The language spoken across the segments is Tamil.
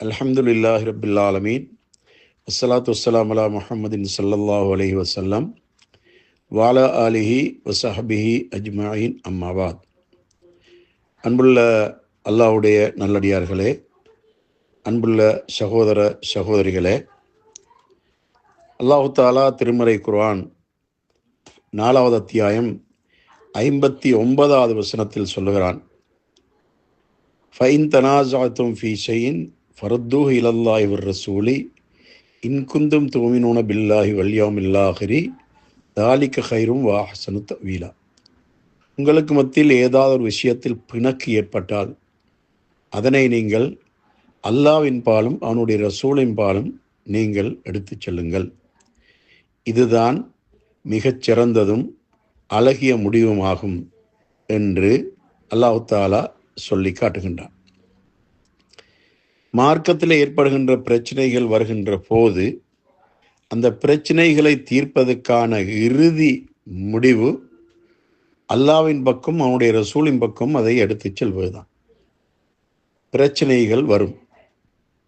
அல்ஹம்துலில்லாஹி ரபில் ஆலமீன் அஸ்ஸலாத்து வஸ்ஸலாம் அலா முஹம்மதின் சல்லல்லாஹு அலஹி வசல்லம் வாலா அலிஹி வசஹபிஹி அஜ்மாயின் அம்மாவாத் அன்புள்ள அல்லாஹ்வுடைய நல்லடியார்களே அன்புள்ள சகோதர சகோதரிகளே அல்லாஹு தாலா திருமறை குர்ஆன் நாலாவது அத்தியாயம் ஐம்பத்தி ஒன்பதாவது வசனத்தில் சொல்லுகிறான். ஃபைன் தனாசாத்தும் ஃபி ஃபரத்தூ இலல்லாஹி வர் ரசூலி இன்குந்தும் தூமினூன பில்லாஹி வல்யாம் இல்லாஹரி தாலிக்க ஹைரும் வாஹசனு தவீலா உங்களுக்கு மத்தியில் ஏதாவது ஒரு விஷயத்தில் பிணக்கு ஏற்பட்டால் அதனை நீங்கள் அல்லாவின் பாலும் அவனுடைய ரசூலின் பாலும் நீங்கள் எடுத்துச் செல்லுங்கள். இதுதான் மிகச் சிறந்ததும் அழகிய முடிவுமாகும் என்று அல்லாஹு தாலா சொல்லி காட்டுகின்றான். மார்க்கத்தில் ஏற்படுகின்ற பிரச்சனைகள் வருகின்ற போது அந்த பிரச்சனைகளை தீர்ப்பதற்கான இறுதி முடிவு அல்லாவின் பக்கம் அவனுடைய ரசூலின் பக்கம் அதை எடுத்துச் செல்வதுதான். பிரச்சனைகள் வரும்.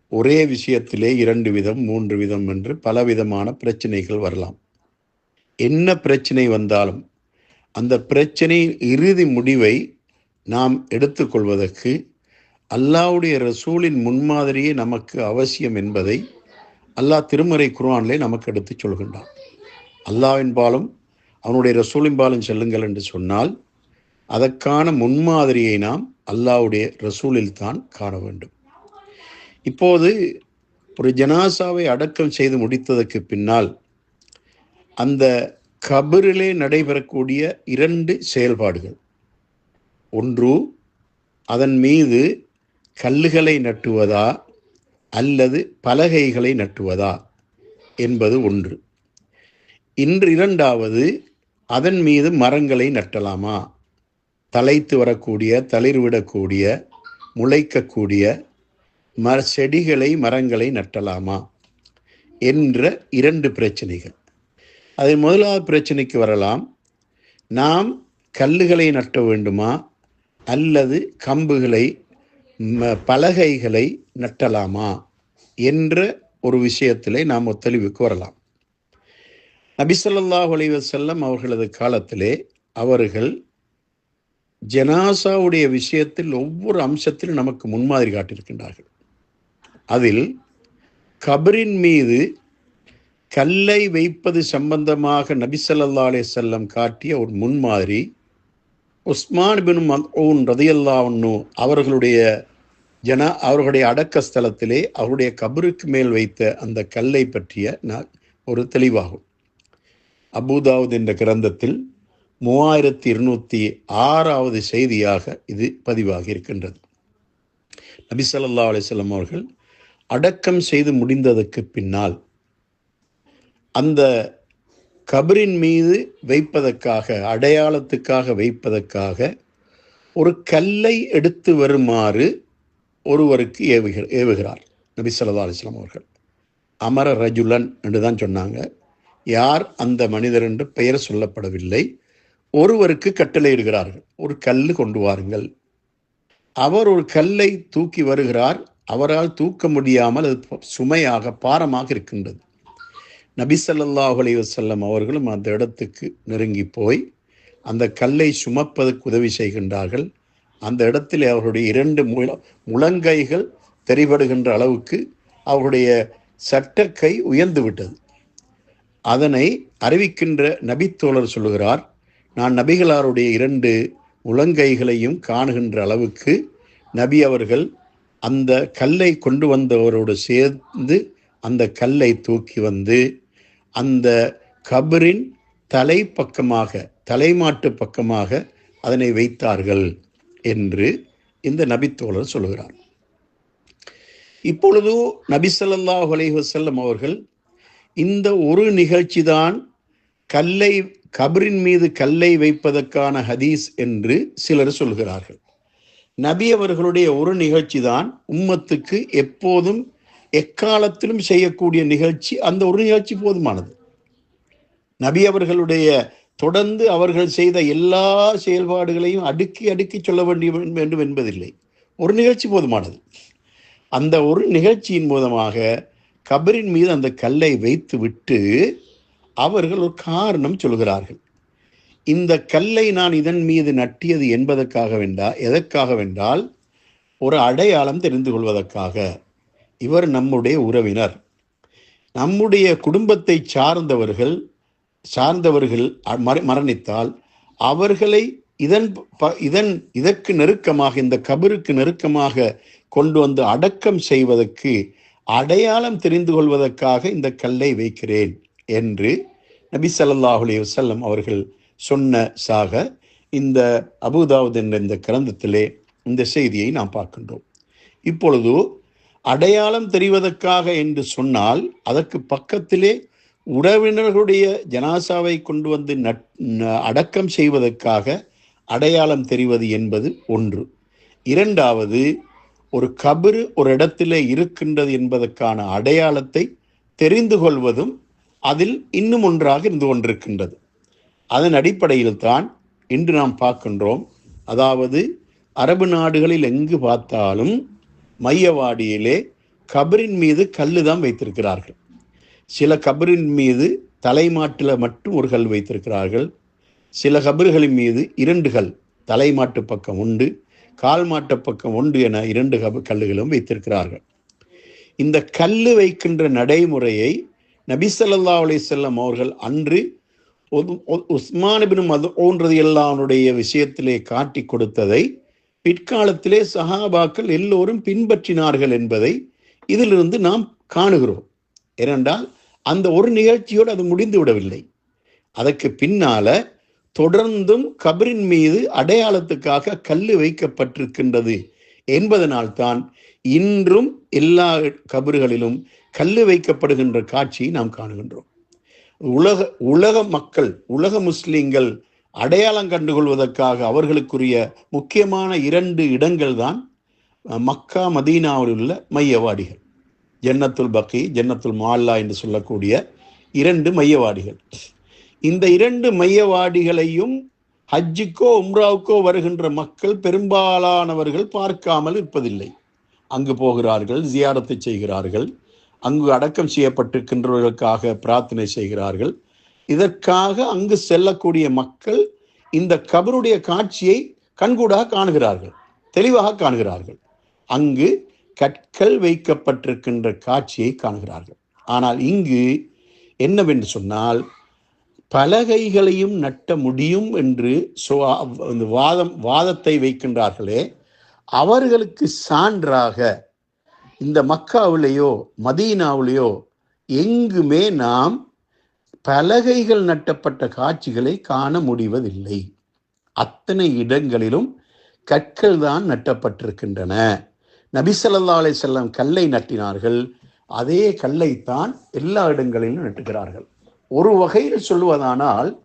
ஒரே விஷயத்திலே இரண்டு விதம் மூன்று விதம் என்று பலவிதமான பிரச்சனைகள் வரலாம். என்ன பிரச்சனை வந்தாலும் அந்த பிரச்சனையின் இறுதி முடிவை நாம் எடுத்துக்கொள்வதற்கு அல்லாவுடைய ரசூலின் முன்மாதிரியே நமக்கு அவசியம் என்பதை அல்லாஹ் திருமறை குர்ஆனிலே நமக்கு எடுத்துச் சொல்கின்றான். அல்லாவின் பாலும் அவனுடைய ரசூலின் பாலும் செல்லுங்கள் என்று சொன்னால் அதற்கான முன்மாதிரியை நாம் அல்லாவுடைய ரசூலில் தான் காண வேண்டும். இப்போது ஒரு ஜனாசாவை அடக்கம் செய்து முடித்ததற்கு பின்னால் அந்த கபரிலே நடைபெறக்கூடிய இரண்டு செயல்பாடுகள். ஒன்று அதன் மீது கல்லுகளை நட்டுவதா அல்லது பலகைகளை நட்டுவதா என்பது ஒன்று. இன்று இரண்டாவது அதன் மீது மரங்களை நட்டலாமா? தலைத்து வரக்கூடிய தளிர்விடக்கூடிய முளைக்கக்கூடிய மர செடிகளை மரங்களை நட்டலாமா? என்ற இரண்டு பிரச்சனைகள். அதை முதலாவது பிரச்சனைக்கு வரலாம் நாம் கல்லுகளை நட்ட வேண்டுமா? அல்லது கம்புகளை பலகைகளை நட்டலாமா என்ற ஒரு விஷயத்திலே நாம் ஒத்தளிவுக்கு வரலாம். நபிசல்லாஹ் செல்லம் அவர்களது காலத்திலே அவர்கள் ஜனாசாவுடைய விஷயத்தில் ஒவ்வொரு அம்சத்திலும் நமக்கு முன்மாதிரி காட்டியிருக்கின்றார்கள். அதில் கபரின் மீது கல்லை வைப்பது சம்பந்தமாக நபிசல்லா அலே செல்லம் காட்டிய ஒரு முன்மாதிரி உஸ்மான் பின் மதூன் ரதியல்லான்னு அவர்களுடைய ஜன அவர்களுடைய அடக்க ஸ்தலத்திலே அவருடைய கபருக்கு மேல் வைத்த அந்த கல்லை பற்றிய ஒரு தெளிவாகும். அபுதாவுத் என்ற கிரந்தத்தில் மூவாயிரத்தி இருநூத்தி ஆறாவது செய்தியாக இது பதிவாகி இருக்கின்றது. நபி சொல்லா அவர்கள் அடக்கம் செய்து முடிந்ததற்கு பின்னால் அந்த கபரின் மீது வைப்பதற்காக அடையாளத்துக்காக வைப்பதற்காக ஒரு கல்லை எடுத்து வருமாறு ஒருவருக்கு ஏவுகிற ஏவுகிறார். நபி சொல்லா அலிஸ்லாம் அவர்கள். அமர ரஜுலன் என்று தான் சொன்னாங்க. யார் அந்த மனிதர் என்று பெயர் சொல்லப்படவில்லை. ஒருவருக்கு கட்டளையிடுகிறார்கள். ஒரு கல் கொண்டு வாருங்கள். அவர் ஒரு கல்லை தூக்கி வருகிறார். அவரால் தூக்க முடியாமல் அது சுமையாக பாரமாக இருக்கின்றது. நபி சல்லாஹ் அலி வசல்லம் அவர்களும் அந்த இடத்துக்கு நெருங்கி போய் அந்த கல்லை சுமப்பதற்கு உதவி செய்கின்றார்கள். அந்த இடத்தில் அவருடைய இரண்டு முழ முழங்கைகள் தெரிபடுகின்ற அளவுக்கு அவருடைய சட்டக்கை உயர்ந்து விட்டது. அதனை அறிவிக்கின்ற நபித்தோழர் சொல்லுகிறார் நான் நபிகளாருடைய இரண்டு முழங்கைகளையும் காணுகின்ற அளவுக்கு நபி அவர்கள் அந்த கல்லை கொண்டு வந்தவரோடு சேர்ந்து அந்த கல்லை தூக்கி வந்து அந்த கபரின் தலைப்பக்கமாக தலைமாட்டு பக்கமாக அதனை வைத்தார்கள். என்று இந்த நபித்தோழர் சொல்கிறார் இப்பொழுது நபி சொல்லாஹ் அலைவசல்லம் அவர்கள் இந்த ஒரு நிகழ்ச்சி தான் கல்லை கபரின் மீது கல்லை வைப்பதற்கான ஹதீஸ் என்று சிலர் சொல்கிறார்கள். நபி அவர்களுடைய ஒரு நிகழ்ச்சி தான் உம்மத்துக்கு எப்போதும் எக்காலத்திலும் செய்யக்கூடிய நிகழ்ச்சி. அந்த ஒரு நிகழ்ச்சி போதுமானது. நபி அவர்களுடைய தொடர்ந்து அவர்கள் செய்த எல்லா செயல்பாடுகளையும் அடுக்கி அடுக்கி சொல்ல வேண்டிய வேண்டும் என்பதில்லை. ஒரு நிகழ்ச்சி போதுமானது. அந்த ஒரு நிகழ்ச்சியின் மூலமாக கபரின் மீது அந்த கல்லை வைத்து விட்டு அவர்கள் ஒரு காரணம் சொல்கிறார்கள். இந்த கல்லை நான் இதன் மீது நட்டியது என்பதற்காக வேண்டா எதற்காக வென்றால் ஒரு அடையாளம் தெரிந்து கொள்வதற்காக. இவர் நம்முடைய உறவினர். நம்முடைய குடும்பத்தை சார்ந்தவர்கள் சார்ந்தவர்கள் மர- மரணித்தால் அவர்களை இதன் ப- இதன் இதற்கு நெருக்கமாக இந்த கபருக்கு நெருக்கமாக கொண்டு வந்து அடக்கம் செய்வதற்கு அடையாளம் தெரிந்து கொள்வதற்காக இந்த கல்லை வைக்கிறேன் என்று நபி ஸல்லல்லாஹு அலைஹி அவர்கள் சொன்ன சாக இந்த அபுதாவுத் என்ற இந்த கிரந்தத்திலே இந்த செய்தியை நாம் பார்க்கின்றோம். இப்பொழுது அடையாளம் தெரிவதற்காக என்று சொன்னால் அதற்கு பக்கத்திலே உறவினர்களுடைய ஜனாசாவை கொண்டு வந்து நட் ந- அடக்கம் செய்வதற்காக அடையாளம் தெரிவது என்பது ஒன்று. இரண்டாவது ஒரு கபரு ஒரு இடத்திலே இருக்கின்றது என்பதற்கான அடையாளத்தை தெரிந்து கொள்வதும் அதில் இன்னும் ஒன்றாக இருந்து கொண்டிருக்கின்றது. அதன் அடிப்படையில் தான் இன்று நாம் பார்க்கின்றோம். அதாவது அரபு நாடுகளில் எங்கு பார்த்தாலும் மையவாடியிலே கபரின் மீது கல்லு தான் வைத்திருக்கிறார்கள். சில கபரின் மீது தலைமாட்டில் மட்டும் ஒரு கல் வைத்திருக்கிறார்கள். சில கபர்களின் மீது இரண்டு கல் தலைமாட்டு பக்கம் உண்டு கால் மாட்டு பக்கம் உண்டு என இரண்டு கப கல்லுகளும் வைத்திருக்கிறார்கள். இந்த கல்லு வைக்கின்ற நடைமுறையை நபி ஸல்லல்லாஹு அவர்கள் அன்று உத்- மது ஓன்றது பின் எல்லாருடைய விஷயத்திலே காட்டி கொடுத்ததை பிற்காலத்திலே சஹாபாக்கள் எல்லோரும் பின்பற்றினார்கள் என்பதை இதிலிருந்து நாம் காணுகிறோம். ஏனென்றால் அந்த ஒரு நிகழ்ச்சியோடு அது முடிந்து விடவில்லை. அதற்கு பின்னால தொடர்ந்தும் கபரின் மீது அடையாளத்துக்காக கல்லு வைக்கப்பட்டிருக்கின்றது என்பதனால்தான் இன்றும் எல்லா கபறுகளிலும் கல்லு வைக்கப்படுகின்ற காட்சியை நாம் காணுகின்றோம். உலக உலக மக்கள் உலக முஸ்லீம்கள் அடையாளம் கண்டுகொள்வதற்காக அவர்களுக்குரிய முக்கியமான இரண்டு இடங்கள் தான் மக்கா மதீனாவில் உள்ள மையவாடிகள். ஜன்னத்துல் பக்கி ஜன்னத்துல் மால்லா என்று சொல்லக்கூடிய இரண்டு மையவாடிகள். இந்த இரண்டு மையவாடிகளையும் ஹஜ்ஜுக்கோ உம்ராவுக்கோ வருகின்ற மக்கள் பெரும்பாலானவர்கள் பார்க்காமல் இருப்பதில்லை. அங்கு போகிறார்கள் ஜியாரத்தை செய்கிறார்கள் அங்கு அடக்கம் செய்யப்பட்டிருக்கின்றவர்களுக்காக பிரார்த்தனை செய்கிறார்கள். இதற்காக அங்கு செல்லக்கூடிய மக்கள் இந்த கபருடைய காட்சியை கண்கூடாக காணுகிறார்கள் தெளிவாக காணுகிறார்கள். அங்கு கற்கள் வைக்கப்பட்டிருக்கின்ற காட்சியை காணுகிறார்கள். ஆனால் இங்கு என்னவென்று சொன்னால் பலகைகளையும் நட்ட முடியும் என்று சொ- அந்த வாதம் வாதத்தை வைக்கின்றார்களே அவர்களுக்கு சான்றாக இந்த மக்காவிலேயோ மதீனாவிலேயோ எங்குமே நாம் பலகைகள் நட்டப்பட்ட காட்சிகளை காண முடிவதில்லை. அத்தனை இடங்களிலும் கற்கள் தான் நட்டப்பட்டிருக்கின்றன. நபிசல்லா ஸல்லல்லாஹு செல்லம் கல்லை நட்டினார்கள். அதே கல்லைத்தான் எல்லா இடங்களிலும் நட்டுகிறார்கள். ஒரு வகையில் சொல்வதானால்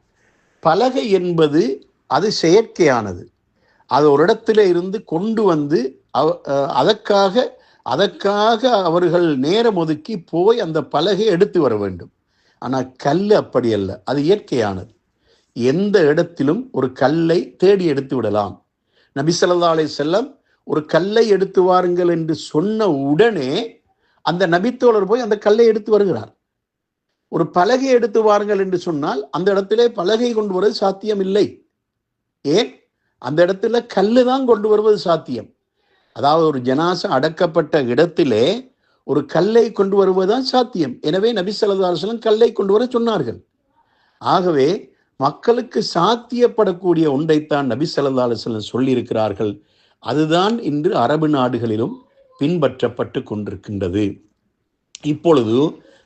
பலகை என்பது அது செயற்கையானது. அது ஒரு இடத்துல இருந்து கொண்டு வந்து அவ- அதற்காக அதற்காக அவர்கள் நேரம் ஒதுக்கி போய் அந்த பலகை எடுத்து வர வேண்டும். ஆனால் கல் அப்படி அல்ல அது இயற்கையானது. எந்த இடத்திலும் ஒரு கல்லை தேடி எடுத்து விடலாம். நபிசல்லா ஸல்லல்லாஹு செல்லம் ஒரு கல்லை எடுத்து வாருங்கள் என்று சொன்ன உடனே அந்த நபித்தோழர் போய் அந்த கல்லை எடுத்து வருகிறார். ஒரு பலகை எடுத்து வாருங்கள் என்று சொன்னால் அந்த இடத்திலே பலகை கொண்டு வருவது சாத்தியம் இல்லை ஏன்? அந்த இடத்துல கல்லு தான் கொண்டு வருவது சாத்தியம். அதாவது ஒரு ஜனாசா அடக்கப்பட்ட இடத்திலே ஒரு கல்லை கொண்டு வருவதுதான் சாத்தியம். எனவே நபி ஸல்லல்லாஹு கல்லை கொண்டு வர சொன்னார்கள். ஆகவே மக்களுக்கு சாத்தியப்படக்கூடிய ஒன்றைத்தான் நபி ஸல்லல்லாஹு சொல்லியிருக்கிறார்கள். அதுதான் இன்று அரபு நாடுகளிலும் பின்பற்றப்பட்டு கொண்டிருக்கின்றது. இப்பொழுது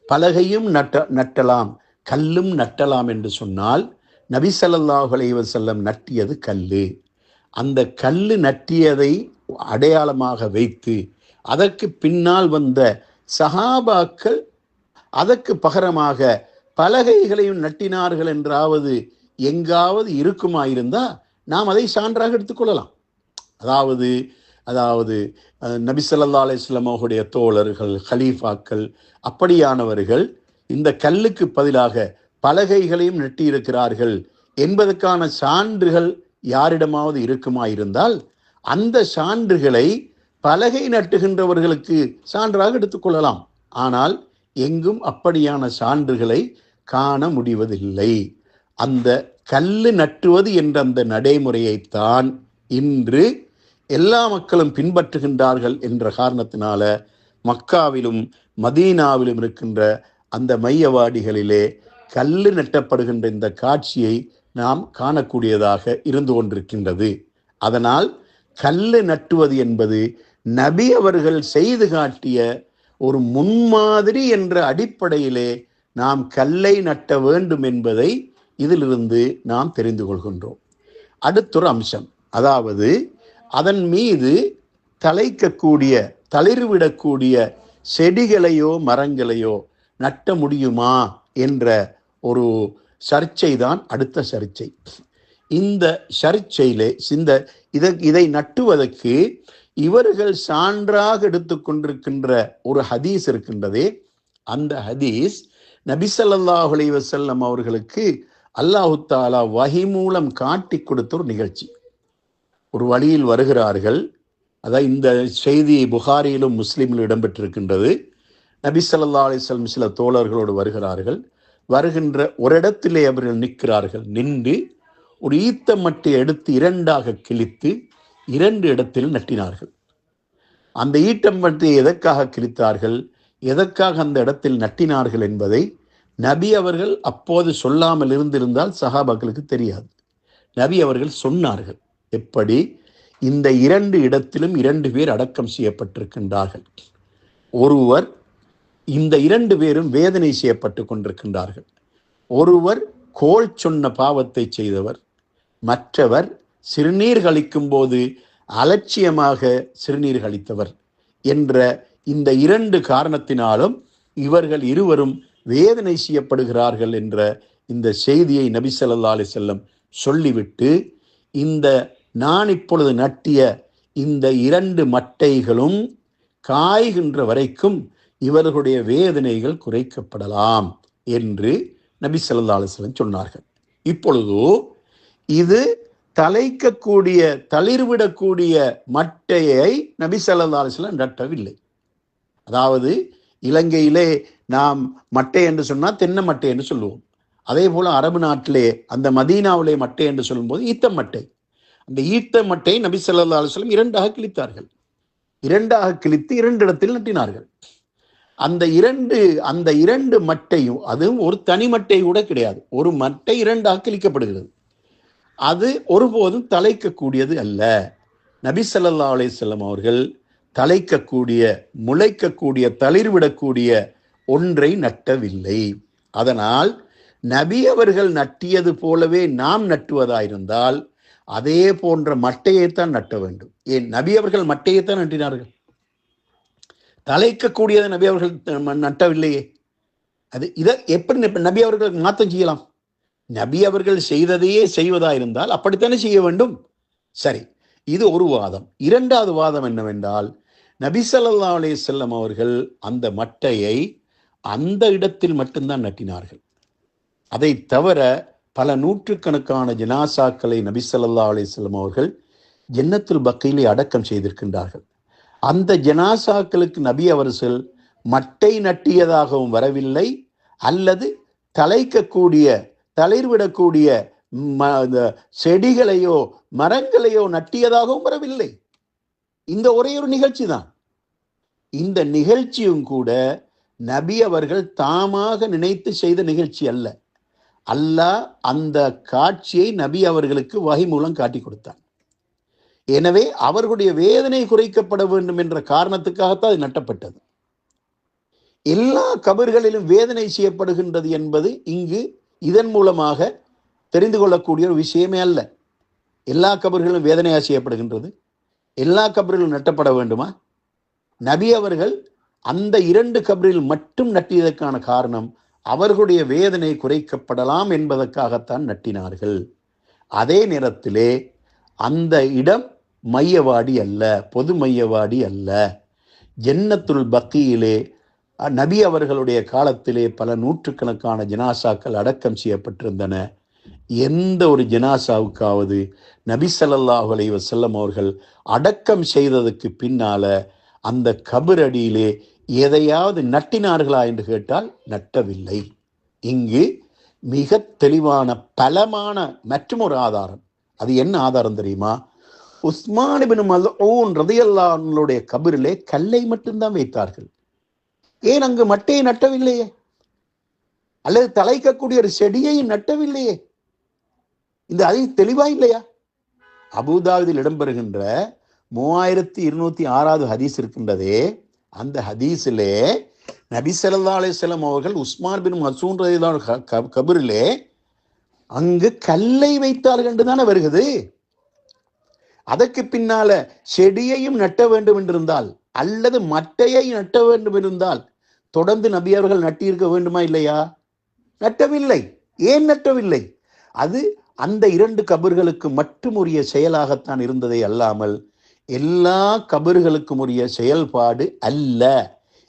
பலகையும் நட்ட நட்டலாம் கல்லும் நட்டலாம் என்று சொன்னால் நபி செல்லம் நட்டியது கல்லு. அந்த கல்லு நட்டியதை அடையாளமாக வைத்து அதற்கு பின்னால் வந்த சஹாபாக்கள் அதற்கு பகரமாக பலகைகளையும் நட்டினார்கள் என்றாவது எங்காவது இருக்குமாயிருந்தா நாம் அதை சான்றாக எடுத்துக்கொள்ளலாம் அதாவது அதாவது நபிசல்லா நபி தோழர்கள் ஹலீஃபாக்கள் அப்படியானவர்கள் இந்த கல்லுக்கு பதிலாக பலகைகளையும் நெட்டியிருக்கிறார்கள் என்பதற்கான சான்றுகள் யாரிடமாவது இருக்குமா இருந்தால் அந்த சான்றுகளை பலகை நட்டுகின்றவர்களுக்கு சான்றாக எடுத்துக்கொள்ளலாம் ஆனால் எங்கும் அப்படியான சான்றுகளை காண முடிவதில்லை. அந்த கல்லு நட்டுவது என்ற அந்த நடைமுறையைத்தான் இன்று எல்லா மக்களும் பின்பற்றுகின்றார்கள் என்ற காரணத்தினால மக்காவிலும் மதீனாவிலும் இருக்கின்ற அந்த மையவாடிகளிலே கல்லு நட்டப்படுகின்ற இந்த காட்சியை நாம் காணக்கூடியதாக இருந்து கொண்டிருக்கின்றது. அதனால் கல்லு நட்டுவது என்பது நபி அவர்கள் செய்து காட்டிய ஒரு முன்மாதிரி என்ற அடிப்படையிலே நாம் கல்லை நட்ட வேண்டும் என்பதை இதிலிருந்து நாம் தெரிந்து கொள்கின்றோம். அடுத்தொரு அம்சம். அதாவது அதன் மீது தலைக்கக்கூடிய தளிர்விடக்கூடிய செடிகளையோ மரங்களையோ நட்ட முடியுமா என்ற ஒரு சர்ச்சை தான் அடுத்த சர்ச்சை. இந்த சர்ச்சையிலே இந்த இதை இதை நட்டுவதற்கு இவர்கள் சான்றாக எடுத்துக்கொண்டிருக்கின்ற ஒரு ஹதீஸ் இருக்கின்றதே. அந்த ஹதீஸ் நபிசல்லாஹ் அலைஹி அவர்களுக்கு அல்லாஹு தாலா வஹி மூலம் காட்டி கொடுத்த ஒரு நிகழ்ச்சி. ஒரு வழியில் வருகிறார்கள். அதான் இந்த செய்தி புகாரியிலும் முஸ்லீமிலும் இடம்பெற்றிருக்கின்றது. நபி ஸல்லல்லாஹு அலிஸ்லம் சில தோழர்களோடு வருகிறார்கள். வருகின்ற ஒரு இடத்திலே அவர்கள் நிற்கிறார்கள். நின்று ஒரு ஈத்த மட்டை எடுத்து இரண்டாக கிழித்து இரண்டு இடத்தில் நட்டினார்கள். அந்த ஈட்டம் மட்டையை எதற்காக கிழித்தார்கள்? எதற்காக அந்த இடத்தில் நட்டினார்கள் என்பதை நபி அவர்கள் அப்போது சொல்லாமல் இருந்திருந்தால் சஹாபாக்களுக்கு தெரியாது. நபி அவர்கள் சொன்னார்கள். எப்படி? இந்த இரண்டு இடத்திலும் இரண்டு பேர் அடக்கம் செய்யப்பட்டிருக்கின்றார்கள். ஒருவர் இந்த இரண்டு பேரும் வேதனை செய்யப்பட்டு கொண்டிருக்கின்றார்கள். ஒருவர் கோல் சொன்ன பாவத்தை செய்தவர். மற்றவர் சிறுநீர் கழிக்கும் போது அலட்சியமாக சிறுநீர் கழித்தவர் என்ற இந்த இரண்டு காரணத்தினாலும் இவர்கள் இருவரும் வேதனை செய்யப்படுகிறார்கள் என்ற இந்த செய்தியை நபி ஸல்லல்லாஹு அலைஹி சொல்லிவிட்டு இந்த நான் இப்பொழுது நட்டிய இந்த இரண்டு மட்டைகளும் காய்கின்ற வரைக்கும் இவர்களுடைய வேதனைகள் குறைக்கப்படலாம் என்று நபி சல்லா அலைஹி சொன்னார்கள். இப்பொழுது இது தலைக்கக்கூடிய தளிர்விடக்கூடிய மட்டையை நபி சல்லா அலைஹி நட்டவில்லை. அதாவது இலங்கையிலே நாம் மட்டை என்று சொன்னால் தென்னை மட்டை என்று சொல்லுவோம். அதே போல் அரபு நாட்டிலே அந்த மதீனாவிலே மட்டை என்று சொல்லும்போது ஈத்த மட்டை. அந்த ஈத்த மட்டை நபி ஸல்லல்லாஹு அலுவலம் இரண்டாக கிழித்தார்கள். இரண்டாக கிழித்து இரண்டு இடத்தில் நட்டினார்கள். அந்த இரண்டு அந்த இரண்டு மட்டையும் அதுவும் ஒரு தனி மட்டை கூட கிடையாது. ஒரு மட்டை இரண்டாக கிழிக்கப்படுகிறது. அது ஒருபோதும் தலைக்கக்கூடியது அல்ல. நபி சல்லா அலிசல்லம் அவர்கள் தலைக்கக்கூடிய முளைக்கக்கூடிய தளிர்விடக்கூடிய ஒன்றை நட்டவில்லை. அதனால் நபி அவர்கள் நட்டியது போலவே நாம் நட்டுவதாயிருந்தால் அதே போன்ற மட்டையைத்தான் நட்ட வேண்டும். ஏன் நபி அவர்கள் மட்டையைத்தான் நட்டினார்கள். தலைக்கக்கூடியதை நபி அவர்கள் நட்டவில்லையே. அது இதை எப்படி நபி- அவர்கள் மாற்றம் செய்யலாம்? நபி அவர்கள் செய்ததையே செய்வதாயிருந்தால் அப்படித்தானே செய்ய வேண்டும்? சரி இது ஒரு வாதம். இரண்டாவது வாதம் என்னவென்றால் நபி சல்லா அலே செல்லம் அவர்கள் அந்த மட்டையை அந்த இடத்தில் மட்டும்தான் நட்டினார்கள். அதை தவிர பல நூற்றுக்கணக்கான ஜனாசாக்களை நபி ஸல்லல்லாஹு அவர்கள் ஜன்னத்துல் பக்கையிலே அடக்கம் செய்திருக்கின்றார்கள். அந்த ஜனாசாக்களுக்கு நபி அவர்கள் மட்டை நட்டியதாகவும் வரவில்லை அல்லது தலைக்கக்கூடிய தளிர்விடக்கூடிய ம- செடிகளையோ மரங்களையோ நட்டியதாகவும் வரவில்லை. இந்த ஒரே ஒரு நிகழ்ச்சி தான். இந்த நிகழ்ச்சியும் கூட நபி அவர்கள் தாமாக நினைத்து செய்த நிகழ்ச்சி அல்ல. அல்லாஹ் அந்த காட்சியை நபி அவர்களுக்கு வகை மூலம் காட்டி கொடுத்தான். எனவே அவர்களுடைய வேதனை குறைக்கப்பட வேண்டும் என்ற காரணத்துக்காகத்தான் அது நட்டப்பட்டது. எல்லா கபர்களிலும் வேதனை செய்யப்படுகின்றது என்பது இங்கு இதன் மூலமாக தெரிந்து கொள்ளக்கூடிய ஒரு விஷயமே அல்ல. எல்லா கபர்களும் வேதனையா செய்யப்படுகின்றது. எல்லா கபர்களும் நட்டப்பட வேண்டுமா? நபி அவர்கள் அந்த இரண்டு கபரில் மட்டும் நட்டியதற்கான காரணம் அவர்களுடைய வேதனை குறைக்கப்படலாம் என்பதற்காகத்தான் நட்டினார்கள். அதே நேரத்திலே அந்த இடம் மையவாடி அல்ல பொது மையவாடி அல்ல. ஜன்னத்துல் பக்கியிலே நபி அவர்களுடைய காலத்திலே பல நூற்றுக்கணக்கான ஜனாசாக்கள் அடக்கம் செய்யப்பட்டிருந்தன. எந்த ஒரு ஜனாசாவுக்காவது நபி சல்லாஹ் அலைவசல்லம் அவர்கள் அடக்கம் செய்ததுக்கு பின்னால அந்த கபரடியிலே எதையாவது நட்டினார்களா என்று கேட்டால் நட்டவில்லை. இங்கு மிக தெளிவான பலமான மற்றும் ஒரு ஆதாரம். அது என்ன ஆதாரம் தெரியுமா? உஸ்மானிபின் மல்ஊன் ரதியல்லானுடைய கபரிலே கல்லை மட்டும்தான் வைத்தார்கள். ஏன் அங்கு மட்டையை நட்டவில்லையே? அல்லது தலைக்கக்கூடிய ஒரு செடியை நட்டவில்லையே? இந்த அது தெளிவா இல்லையா? அபுதாபில் இடம்பெறுகின்ற மூவாயிரத்தி இருநூத்தி ஆறாவது ஹதீஸ் இருக்கின்றதே அந்த ஹதீஸிலே நபி ஸல்லல்லாஹு அலைஹி அவர்கள் உஸ்மான் பின் மசூன் ரதிதான் க- கபரிலே அங்கு கல்லை வைத்தார்கள் என்று தானே வருகிறது. அதற்கு பின்னால செடியையும் நட்ட வேண்டும் என்றிருந்தால் அல்லது மட்டையை நட்ட வேண்டும் இருந்தால் தொடர்ந்து நபி அவர்கள் நட்டியிருக்க வேண்டுமா இல்லையா? நட்டவில்லை. ஏன் நட்டவில்லை? அது அந்த இரண்டு கபர்களுக்கு மட்டும் உரிய செயலாகத்தான் இருந்ததை அல்லாமல் எல்லா கபர்களுக்கும் உரிய செயல்பாடு அல்ல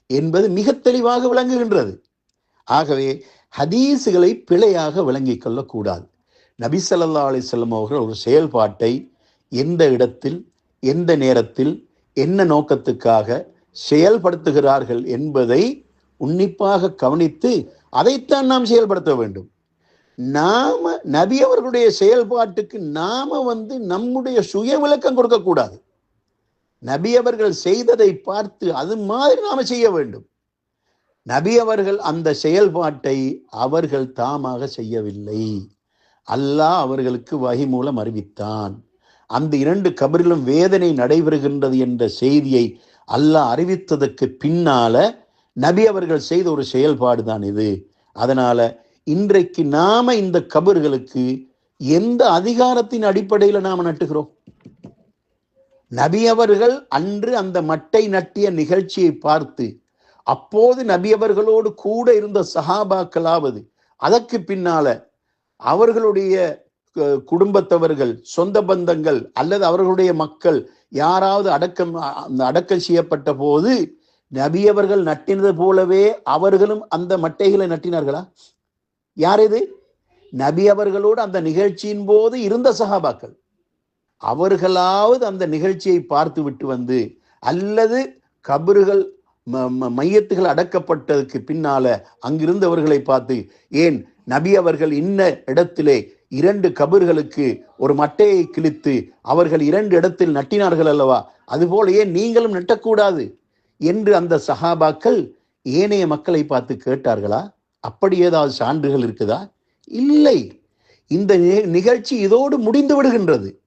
என்பது மிக தெளிவாக விளங்குகின்றது. ஆகவே ஹதீஸுகளை பிழையாக விளங்கிக் கொள்ளக்கூடாது. நபி ஸல்லல்லாஹு அவர்கள் ஒரு செயல்பாட்டை எந்த இடத்தில் எந்த நேரத்தில் என்ன நோக்கத்துக்காக செயல்படுத்துகிறார்கள் என்பதை உன்னிப்பாக கவனித்து அதைத்தான் நாம் செயல்படுத்த வேண்டும். நாம நபி அவர்களுடைய செயல்பாட்டுக்கு நாம வந்து நம்முடைய சுய விளக்கம் கொடுக்கக்கூடாது. நபி அவர்கள் செய்ததை பார்த்து அது மாதிரி நாம செய்ய வேண்டும். நபி அவர்கள் அந்த செயல்பாட்டை அவர்கள் தாமாக செய்யவில்லை. அல்லாஹ் அவர்களுக்கு வகை மூலம் அறிவித்தான். அந்த இரண்டு கபரிலும் வேதனை நடைபெறுகின்றது என்ற செய்தியை அல்லாஹ் அறிவித்ததற்கு பின்னால நபி அவர்கள் செய்த ஒரு செயல்பாடு தான் இது. அதனால இன்றைக்கு நாம இந்த கபர்களுக்கு எந்த அதிகாரத்தின் அடிப்படையில் நாம் நட்டுகிறோம் நபி அவர்கள் அன்று அந்த மட்டை நட்டிய நிகழ்ச்சியை பார்த்து அப்போது நபி அவர்களோடு கூட இருந்த சஹாபாக்களாவது அதற்கு பின்னால அவர்களுடைய குடும்பத்தவர்கள் சொந்த பந்தங்கள் அல்லது அவர்களுடைய மக்கள் யாராவது அடக்கம் அடக்கம் செய்யப்பட்ட போது நபி அவர்கள் நட்டினது போலவே அவர்களும் அந்த மட்டைகளை நட்டினார்களா? யார் இது? நபி அவர்களோடு அந்த நிகழ்ச்சியின் போது இருந்த சகாபாக்கள் அவர்களாவது அந்த நிகழ்ச்சியை பார்த்து விட்டு வந்து அல்லது கபறுகள் ம- ம- மையத்துகள் அடக்கப்பட்டதுக்கு பின்னால அங்கிருந்தவர்களை பார்த்து ஏன் நபி அவர்கள் இன்ன இடத்திலே இரண்டு கபர்களுக்கு ஒரு மட்டையை கிழித்து அவர்கள் இரண்டு இடத்தில் நட்டினார்கள் அல்லவா? அதுபோல ஏன் நீங்களும் நட்டக்கூடாது? என்று அந்த சஹாபாக்கள் ஏனைய மக்களை பார்த்து கேட்டார்களா? அப்படி ஏதாவது சான்றுகள் இருக்குதா? இல்லை. இந்த நி- நிகழ்ச்சி இதோடு முடிந்து விடுகின்றது.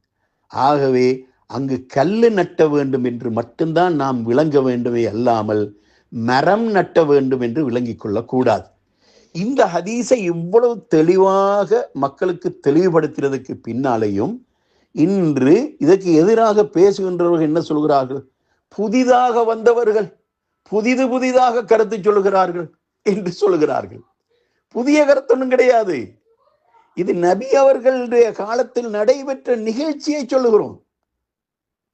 ஆகவே அங்கு கல்லு நட்ட வேண்டும் என்று மட்டும்தான் நாம் விளங்க வேண்டுமே அல்லாமல் மரம் நட்ட வேண்டும் என்று விளங்கிக் கொள்ளக்கூடாது. இந்த ஹதீஸை இவ்வளவு தெளிவாக மக்களுக்கு தெளிவுபடுத்துறதுக்கு பின்னாலேயும் இன்று இதற்கு எதிராக பேசுகின்றவர்கள் என்ன சொல்கிறார்கள்? புதிதாக வந்தவர்கள் புதிது புதிதாக கருத்து சொல்கிறார்கள் என்று சொல்கிறார்கள். புதிய கருத்தொன்னும் கிடையாது. இது நபி அவர்களுடைய காலத்தில் நடைபெற்ற நிகழ்ச்சியை சொல்லுகிறோம்.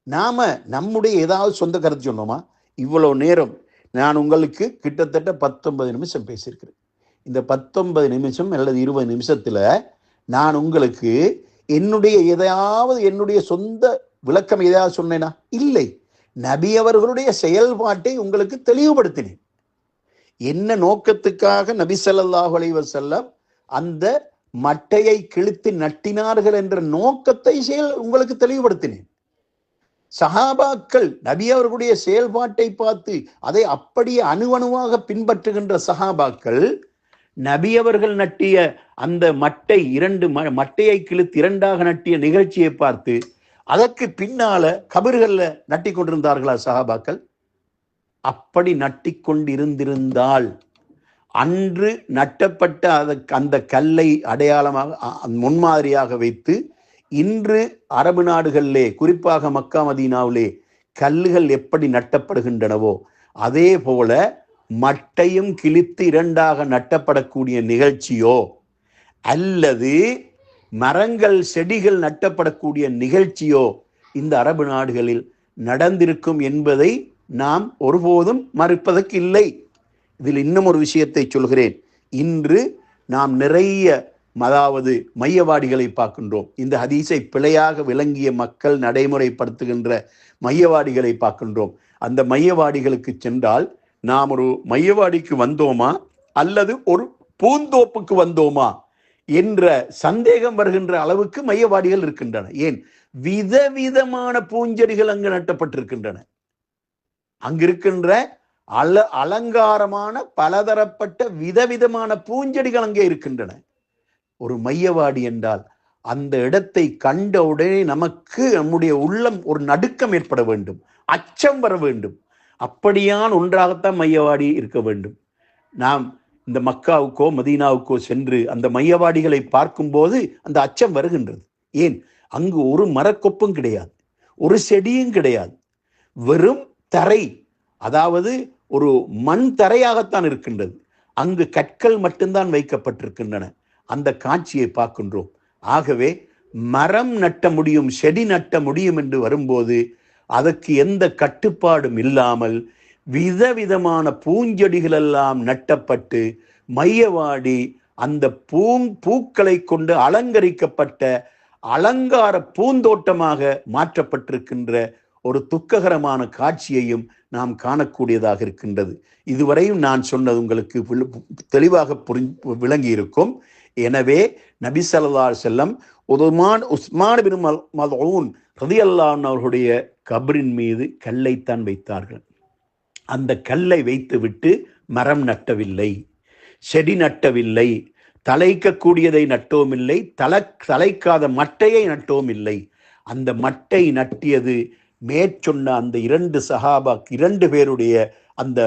நாம நம்முடைய ஏதாவது சொந்த கருத்து சொன்னோமா? இவ்வளோ நேரம் நான் உங்களுக்கு கிட்டத்தட்ட பத்தொன்பது நிமிஷம் பேசியிருக்கிறேன். இந்த பத்தொன்பது நிமிஷம் அல்லது இருபது நிமிஷத்தில் நான் உங்களுக்கு என்னுடைய எதையாவது என்னுடைய சொந்த விளக்கம் எதையாவது சொன்னேனா? இல்லை. நபி அவர்களுடைய செயல்பாட்டை உங்களுக்கு தெளிவுபடுத்தினேன். என்ன நோக்கத்துக்காக நபி சல்லாஹ் அலைவர் செல்லம் அந்த மட்டையை கிழித்து நட்டினார்கள் என்ற நோக்கத்தை செயல் உங்களுக்கு தெளிவுபடுத்தினேன். சஹாபாக்கள் நபி அவர்களுடைய செயல்பாட்டை பார்த்து அதை அப்படியே அணுவணுவாக பின்பற்றுகின்ற சஹாபாக்கள் நபி அவர்கள் நட்டிய அந்த மட்டை இரண்டு ம- மட்டையை கிழித்து இரண்டாக நட்டிய நிகழ்ச்சியை பார்த்து அதற்கு பின்னால கபிர்களில் நட்டி கொண்டிருந்தார்களா சஹாபாக்கள்? அப்படி நட்டி கொண்டிருந்திருந்தால் அன்று நட்டப்பட்ட அதற்கு அந்த கல்லை அடையாளமாக முன்மாதிரியாக வைத்து இன்று அரபு நாடுகளிலே குறிப்பாக மக்கா மதீனாவிலே கல்லுகள் எப்படி நட்டப்படுகின்றனவோ அதே போல மட்டையும் கிழித்து இரண்டாக நட்டப்படக்கூடிய நிகழ்ச்சியோ அல்லது மரங்கள் செடிகள் நட்டப்படக்கூடிய நிகழ்ச்சியோ இந்த அரபு நாடுகளில் நடந்திருக்கும் என்பதை நாம் ஒருபோதும் மறுப்பதற்கு இல்லை. இதில் இன்னும் ஒரு விஷயத்தை சொல்கிறேன். இன்று நாம் நிறைய அதாவது மையவாடிகளை பார்க்கின்றோம். இந்த ஹதீஸை பிழையாக விளங்கிய மக்கள் நடைமுறைப்படுத்துகின்ற மையவாடிகளை பார்க்கின்றோம். அந்த மையவாடிகளுக்கு சென்றால் நாம் ஒரு மையவாடிக்கு வந்தோமா? அல்லது ஒரு பூந்தோப்புக்கு வந்தோமா? என்ற சந்தேகம் வருகின்ற அளவுக்கு மையவாடிகள் இருக்கின்றன. ஏன்? விதவிதமான பூஞ்செடிகள் அங்கு நட்டப்பட்டிருக்கின்றன. அங்கிருக்கின்ற அல அலங்காரமான பலதரப்பட்ட விதவிதமான பூஞ்செடிகள் அங்கே இருக்கின்றன. ஒரு மையவாடி என்றால் அந்த இடத்தை கண்ட உடனே நமக்கு நம்முடைய உள்ளம் ஒரு நடுக்கம் ஏற்பட வேண்டும். அச்சம் வர வேண்டும். அப்படியான் ஒன்றாகத்தான் மையவாடி இருக்க வேண்டும். நாம் இந்த மக்காவுக்கோ மதீனாவுக்கோ சென்று அந்த மையவாடிகளை பார்க்கும்போது அந்த அச்சம் வருகின்றது. ஏன்? அங்கு ஒரு மரக்கொப்பும் கிடையாது. ஒரு செடியும் கிடையாது. வெறும் தரை. அதாவது ஒரு மண் தரையாகத்தான் இருக்கின்றது. அங்கு கற்கள் மட்டும்தான் வைக்கப்பட்டிருக்கின்றன. அந்த காட்சியை பார்க்கின்றோம். ஆகவே மரம் நட்ட முடியும் செடி நட்ட முடியும் என்று வரும்போது அதற்கு எந்த கட்டுப்பாடும் இல்லாமல் விதவிதமான பூஞ்செடிகள் எல்லாம் நட்டப்பட்டு மையவாடி அந்த பூ பூக்களை கொண்டு அலங்கரிக்கப்பட்ட அலங்கார பூந்தோட்டமாக மாற்றப்பட்டிருக்கின்ற ஒரு துக்ககரமான காட்சியையும் நாம் காணக்கூடியதாக இருக்கின்றது. இதுவரையும் நான் சொன்னது உங்களுக்கு தெளிவாக புரி விளங்கி இருக்கும் எனவே நபி சல்லா செல்லம் உதுமான் உஸ்மான் பின் மதூன் ரதி அல்லான் அவர்களுடைய கபரின் மீது கல்லைத்தான் வைத்தார்கள். அந்த கல்லை வைத்துவிட்டு மரம் நட்டவில்லை செடி நட்டவில்லை தலைக்கக்கூடியதை நட்டோமில்லை தல தலைக்காத மட்டையை நட்டோமில்லை அந்த மட்டை நட்டியது மேற்சொன்ன அந்த இரண்டு சஹாபா இரண்டு பேருடைய அந்த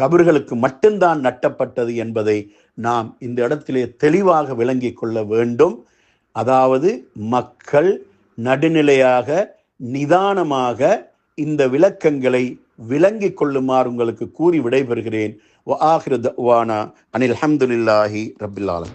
கபர்களுக்கு மட்டும்தான் நட்டப்பட்டது என்பதை நாம் இந்த இடத்திலே தெளிவாக விளங்கிக் கொள்ள வேண்டும். அதாவது மக்கள் நடுநிலையாக நிதானமாக இந்த விளக்கங்களை விளங்கிக் கொள்ளுமாறு உங்களுக்கு கூறி விடைபெறுகிறேன். அனில் அஹமதுல்லாஹி ரபில்லாலம்